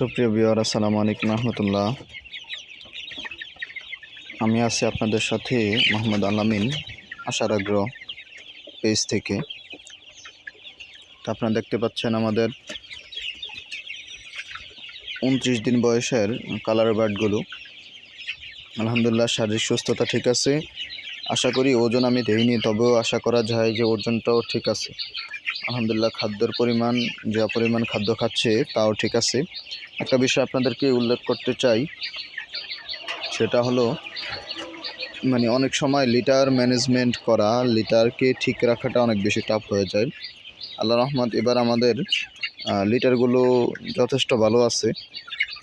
সুপ্রিয় বিওয়ার আসসালামু আলাইকুম রহমতুল্লাহ। আমি আছি আপনাদের সাথে মোহাম্মদ আলামিন আশার আগ্রহ পেজ থেকে। তো আপনারা দেখতে পাচ্ছেন আমাদের উনত্রিশ দিন বয়সের কালার বার্ডগুলো আলহামদুলিল্লাহ, শারীরিক সুস্থতা ঠিক আছে। আশা করি ওজন আমি দেইনি, তবেও আশা করা যায় যে ওজনটাও ঠিক আছে। আলহামদুলিল্লাহ খাদ্যের পরিমাণ, যা পরিমাণ খাদ্য খাচ্ছে তাও ঠিক আছে। একটা বিষয় আপনাদেরকে উল্লেখ করতে চাই, সেটা হলো মানে অনেক সময় লিটার ম্যানেজমেন্ট করা, লিটারকে ঠিক রাখাটা অনেক বেশি টাফ হয়ে যায়। আল্লাহ রহমত, এবার আমাদের লিটারগুলো যথেষ্ট ভালো আছে।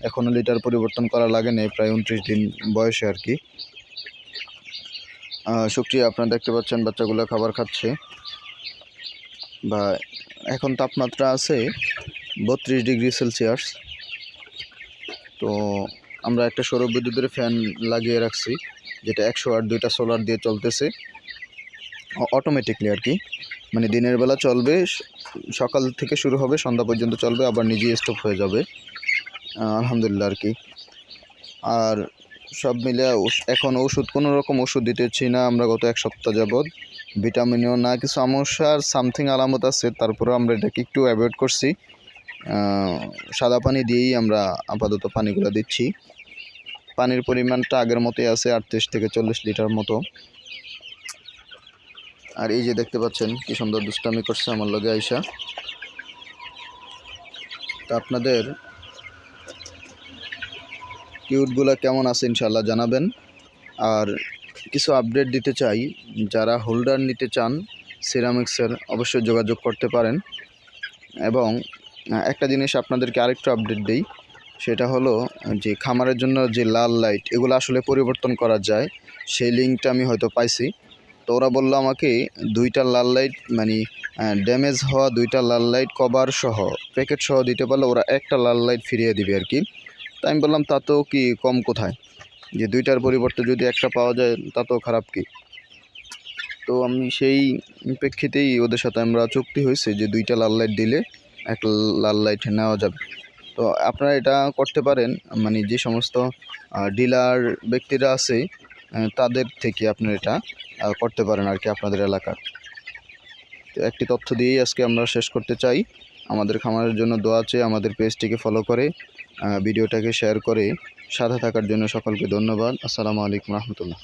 এখনও লিটার পরিবর্তন করা লাগে নাই, প্রায় উনত্রিশ দিন বয়সে আর কি। শুক্রিয়া, আপনারা দেখতে পাচ্ছেন বাচ্চাগুলো খাবার খাচ্ছে। বা এখন তাপমাত্রা আছে বত্রিশ ডিগ্রি সেলসিয়াস। তো আমরা একটা সৌর বিদ্যুতের ফ্যান লাগিয়ে রাখছি, যেটা একশো আট দুইটা সোলার দিয়ে চলতেছে। অটোমেটিকলি আর কি। মানে দিনের বেলা চলবে সকাল থেকে শুরু হবে, সন্ধ্যা পর্যন্ত চলবে, আবার নিজেই স্টপ হয়ে যাবে। আলহামদুলিল্লাহ আর কি। আর সব মিলে এখন ওষুধ কোনো রকম ওষুধ দিতেছি না, আমরা গত এক সপ্তাহ যাবৎ। ভিটামিনও না কিছু সমস্যার সামথিং আলামত আছে, তারপরেও আমরা এটাকে একটু অ্যাভয়েড করছি। সাদা পানি দিয়েই আমরা আপাতত পানিগুলো দিচ্ছি। পানির পরিমাণটা আগের মতোই আছে, আটত্রিশ থেকে চল্লিশ লিটার মতো। আর এই যে দেখতে পাচ্ছেন, কি সুন্দর দুষ্টামি করছে আমার লগে আইসা। তা আপনাদের কিউটগুলো কেমন আছে ইনশাল্লাহ জানাবেন। আর কিছু আপডেট দিতে চাই, যারা হোল্ডার নিতে চান সিরামিক্সের অবশ্যই যোগাযোগ করতে পারেন। এবং একটা জিনিস আপনাদেরকে আরেকটু আপডেট দিই, সেটা হলো, যে খামারের জন্য যে লাল লাইট এগুলো আসলে পরিবর্তন করা যায়। সেই লিঙ্কটা আমি হয়তো পাইছি। তো ওরা বলল আমাকে, দুইটা লাল লাইট মানে ড্যামেজ হওয়া দুইটা লাল লাইট কভার সহ প্যাকেট সহ দিতে পারলে ওরা একটা লাল লাইট ফিরিয়ে দিবে আর কি। তাই আমি বললাম, তা তো কি কম কোথায়? যে দুইটার পরিবর্তে যদি একটা পাওয়া যায় তা তো খারাপ কি? তো আমি সেই প্রেক্ষিতেই ওদের সাথে আমরা চুক্তি হয়েছে যে দুইটা লাল লাইট দিলে এক লাল লাইট নেওয়া যাবে। তো আপনারা এটা করতে পারেন মানে যে সমস্ত ডিলার ব্যক্তিরা আছে তাদের থেকে আপনারা এটা করতে পারেন আর কি আপনাদের এলাকার। তো একটি তথ্য দিয়েই আজকে আমরা শেষ করতে চাই। আমাদের খামারের জন্য দোয়া চেয়ে আমাদের পেজটিকে ফলো করে ভিডিওটাকে শেয়ার করে সাথে থাকার জন্য সকলকে ধন্যবাদ। আসসালামু আলাইকুম রহমতুল্লাহ।